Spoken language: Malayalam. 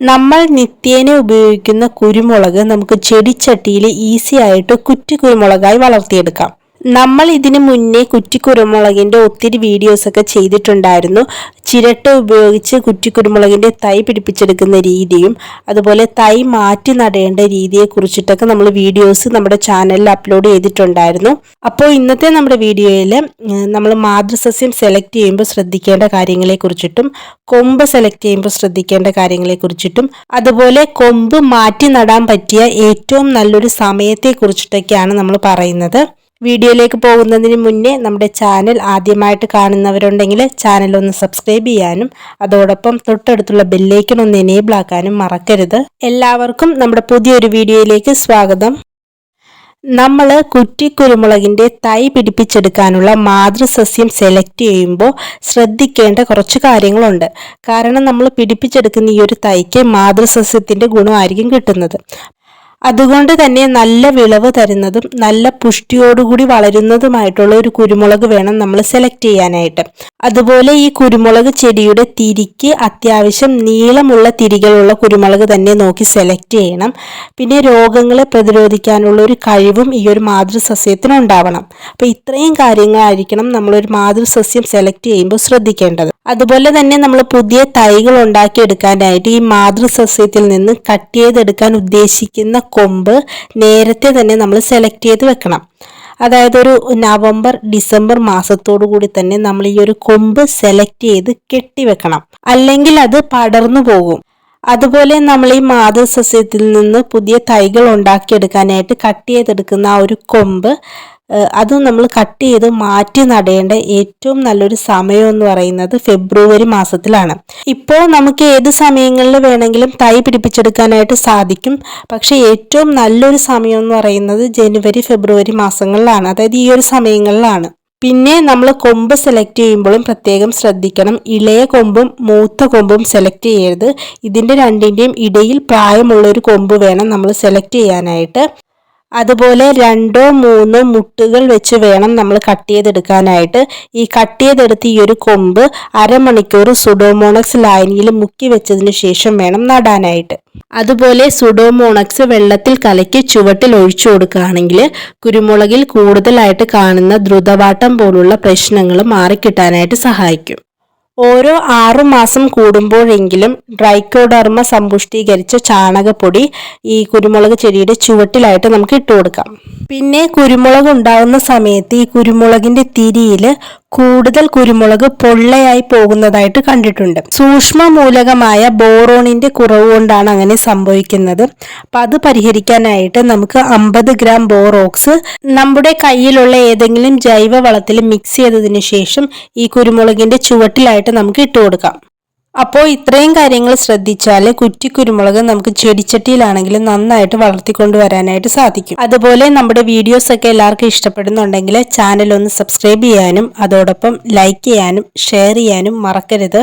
നമ്മൾ നിത്യേന ഉപയോഗിക്കുന്ന കുരുമുളക് നമുക്ക് ചെടിച്ചട്ടിയിൽ ഈസി ആയിട്ട് കുറ്റി കുരുമുളകായി വളർത്തിയെടുക്കാം. നമ്മൾ ഇതിന് മുന്നേ കുറ്റിക്കുരുമുളകിന്റെ ഒത്തിരി വീഡിയോസൊക്കെ ചെയ്തിട്ടുണ്ടായിരുന്നു. ചിരട്ട ഉപയോഗിച്ച് കുറ്റിക്കുരുമുളകിന്റെ തൈ പിടിപ്പിച്ചെടുക്കുന്ന രീതിയും അതുപോലെ തൈ മാറ്റി നടേണ്ട രീതിയെക്കുറിച്ചിട്ടൊക്കെ നമ്മൾ വീഡിയോസ് നമ്മുടെ ചാനലിൽ അപ്ലോഡ് ചെയ്തിട്ടുണ്ടായിരുന്നു. അപ്പോൾ ഇന്നത്തെ നമ്മുടെ വീഡിയോയിൽ നമ്മൾ മാതൃസസ്യം സെലക്ട് ചെയ്യുമ്പോൾ ശ്രദ്ധിക്കേണ്ട കാര്യങ്ങളെക്കുറിച്ചിട്ടും കൊമ്പ് സെലക്ട് ചെയ്യുമ്പോൾ ശ്രദ്ധിക്കേണ്ട കാര്യങ്ങളെക്കുറിച്ചിട്ടും അതുപോലെ കൊമ്പ് മാറ്റി നടാൻ പറ്റിയ ഏറ്റവും നല്ലൊരു സമയത്തെക്കുറിച്ചിട്ടൊക്കെയാണ് നമ്മൾ പറയുന്നത്. വീഡിയോയിലേക്ക് പോകുന്നതിന് മുന്നേ നമ്മുടെ ചാനൽ ആദ്യമായിട്ട് കാണുന്നവരുണ്ടെങ്കിൽ ചാനൽ ഒന്ന് സബ്സ്ക്രൈബ് ചെയ്യാനും അതോടൊപ്പം തൊട്ടടുത്തുള്ള ബെല്ലേക്കൺ ഒന്ന് എനേബിൾ ആക്കാനും മറക്കരുത്. എല്ലാവർക്കും നമ്മുടെ പുതിയൊരു വീഡിയോയിലേക്ക് സ്വാഗതം. നമ്മൾ കുറ്റിക്കുരുമുളകിന്റെ തൈ പിടിപ്പിച്ചെടുക്കാനുള്ള മാതൃസസ്യം സെലക്ട് ചെയ്യുമ്പോൾ ശ്രദ്ധിക്കേണ്ട കുറച്ച് കാര്യങ്ങളുണ്ട്. കാരണം നമ്മൾ പിടിപ്പിച്ചെടുക്കുന്ന ഈ ഒരു തൈക്ക് മാതൃസസ്യത്തിന്റെ ഗുണമായിരിക്കും കിട്ടുന്നത്. അതുകൊണ്ട് തന്നെ നല്ല വിളവ് തരുന്നതും നല്ല പുഷ്ടിയോടുകൂടി വളരുന്നതുമായിട്ടുള്ള ഒരു കുരുമുളക് വേണം നമ്മൾ സെലക്ട് ചെയ്യാനായിട്ട്. അതുപോലെ ഈ കുരുമുളക് ചെടിയുടെ തിരിക്ക് അത്യാവശ്യം നീളമുള്ള തിരികളുള്ള കുരുമുളക് തന്നെ നോക്കി സെലക്ട് ചെയ്യണം. പിന്നെ രോഗങ്ങളെ പ്രതിരോധിക്കാനുള്ള ഒരു കഴിവും ഈ ഒരു മാതൃസസ്യത്തിന് ഉണ്ടാവണം. അപ്പോൾ ഇത്രയും കാര്യങ്ങളായിരിക്കണം നമ്മളൊരു മാതൃസസ്യം സെലക്ട് ചെയ്യുമ്പോൾ ശ്രദ്ധിക്കേണ്ടത്. അതുപോലെ തന്നെ നമ്മൾ പുതിയ തൈകൾ ഉണ്ടാക്കിയെടുക്കാനായിട്ട് ഈ മാതൃസസ്യത്തിൽ നിന്ന് കട്ട് ചെയ്തെടുക്കാൻ ഉദ്ദേശിക്കുന്ന കൊമ്പ് നേരത്തെ തന്നെ നമ്മൾ സെലക്ട് ചെയ്ത് വെക്കണം. അതായത് ഒരു നവംബർ ഡിസംബർ മാസത്തോടു കൂടി തന്നെ നമ്മൾ ഈ ഒരു കൊമ്പ് സെലക്ട് ചെയ്ത് കെട്ടിവെക്കണം അല്ലെങ്കിൽ അത് പടർന്നു പോകും. അതുപോലെ നമ്മൾ ഈ മാതൃസസ്യത്തിൽ നിന്ന് പുതിയ തൈകൾ ഉണ്ടാക്കിയെടുക്കാനായിട്ട് കട്ട് ചെയ്തെടുക്കുന്ന ആ ഒരു കൊമ്പ് അത് നമ്മൾ കട്ട് ചെയ്ത് മാറ്റി നടേണ്ട ഏറ്റവും നല്ലൊരു സമയം എന്ന് പറയുന്നത് ഫെബ്രുവരി മാസത്തിലാണ്. ഇപ്പോൾ നമുക്ക് ഏത് സമയങ്ങളിൽ വേണമെങ്കിലും തൈ പിടിപ്പിച്ചെടുക്കാനായിട്ട് സാധിക്കും. പക്ഷേ ഏറ്റവും നല്ലൊരു സമയം എന്ന് പറയുന്നത് ജനുവരി ഫെബ്രുവരി മാസങ്ങളിലാണ്. അതായത് ഈ ഒരു സമയങ്ങളിലാണ്. പിന്നെ നമ്മൾ കൊമ്പ് സെലക്ട് ചെയ്യുമ്പോഴും പ്രത്യേകം ശ്രദ്ധിക്കണം. ഇളയ കൊമ്പും മൂത്ത കൊമ്പും സെലക്ട് ചെയ്യരുത്. ഇതിന്റെ രണ്ടിന്റെയും ഇടയിൽ പ്രായമുള്ള ഒരു കൊമ്പ് വേണം നമ്മൾ സെലക്ട് ചെയ്യാനായിട്ട്. അതുപോലെ രണ്ടോ മൂന്നോ മുട്ടുകൾ വെച്ച് വേണം നമ്മൾ കട്ട് ചെയ്തെടുക്കാനായിട്ട്. ഈ കട്ട് ചെയ്തെടുത്ത് ഈ ഒരു കൊമ്പ് അരമണിക്കൂർ സുഡോമോണക്സ് ലായനിയിൽ മുക്കി വെച്ചതിന് ശേഷം വേണം നടാനായിട്ട്. അതുപോലെ സുഡോമോണക്സ് വെള്ളത്തിൽ കലക്കി ചുവട്ടിൽ ഒഴിച്ചു കൊടുക്കുകയാണെങ്കിൽ കുരുമുളകിൽ കൂടുതലായിട്ട് കാണുന്ന ദ്രുതവാട്ടം പോലുള്ള പ്രശ്നങ്ങൾ മാറിക്കിട്ടാനായിട്ട് സഹായിക്കും. ഓരോ ആറു മാസം കൂടുമ്പോഴെങ്കിലും ഡ്രൈക്കോഡർമ സമ്പുഷ്ടീകരിച്ച ചാണകപ്പൊടി ഈ കുരുമുളക് ചെടിയുടെ ചുവട്ടിലായിട്ട് നമുക്ക് ഇട്ട് കൊടുക്കാം പിന്നെ കുരുമുളക് ഉണ്ടാകുന്ന സമയത്ത് ഈ കുരുമുളകിന്റെ തിരിയിൽ കൂടുതൽ കുരുമുളക് പൊള്ളയായി പോകുന്നതായിട്ട് കണ്ടിട്ടുണ്ട്. സൂക്ഷ്മ മൂലകമായ ബോറോണിന്റെ കുറവ് കൊണ്ടാണ് അങ്ങനെ സംഭവിക്കുന്നത്. അപ്പൊ അത് പരിഹരിക്കാനായിട്ട് നമുക്ക് അമ്പത് ഗ്രാം ബോറോക്സ് നമ്മുടെ കയ്യിലുള്ള ഏതെങ്കിലും ജൈവ വളത്തിൽ മിക്സ് ചെയ്തതിന് ശേഷം ഈ കുരുമുളകിന്റെ ചുവട്ടിലായിട്ട് നമുക്ക് ഇട്ട് കൊടുക്കാം. അപ്പോൾ ഇത്രയും കാര്യങ്ങൾ ശ്രദ്ധിച്ചാൽ കുറ്റി കുരുമുളക് നമുക്ക് ചെടിച്ചട്ടിയിലാണെങ്കിലും നന്നായിട്ട് വളർത്തിക്കൊണ്ട് വരാനായിട്ട് സാധിക്കും. അതുപോലെ നമ്മുടെ വീഡിയോസ് ഒക്കെ എല്ലാവർക്കും ഇഷ്ടപ്പെടുന്നുണ്ടെങ്കിൽ ചാനൽ ഒന്ന് സബ്സ്ക്രൈബ് ചെയ്യാനും അതോടൊപ്പം ലൈക്ക് ചെയ്യാനും ഷെയർ ചെയ്യാനും മറക്കരുത്.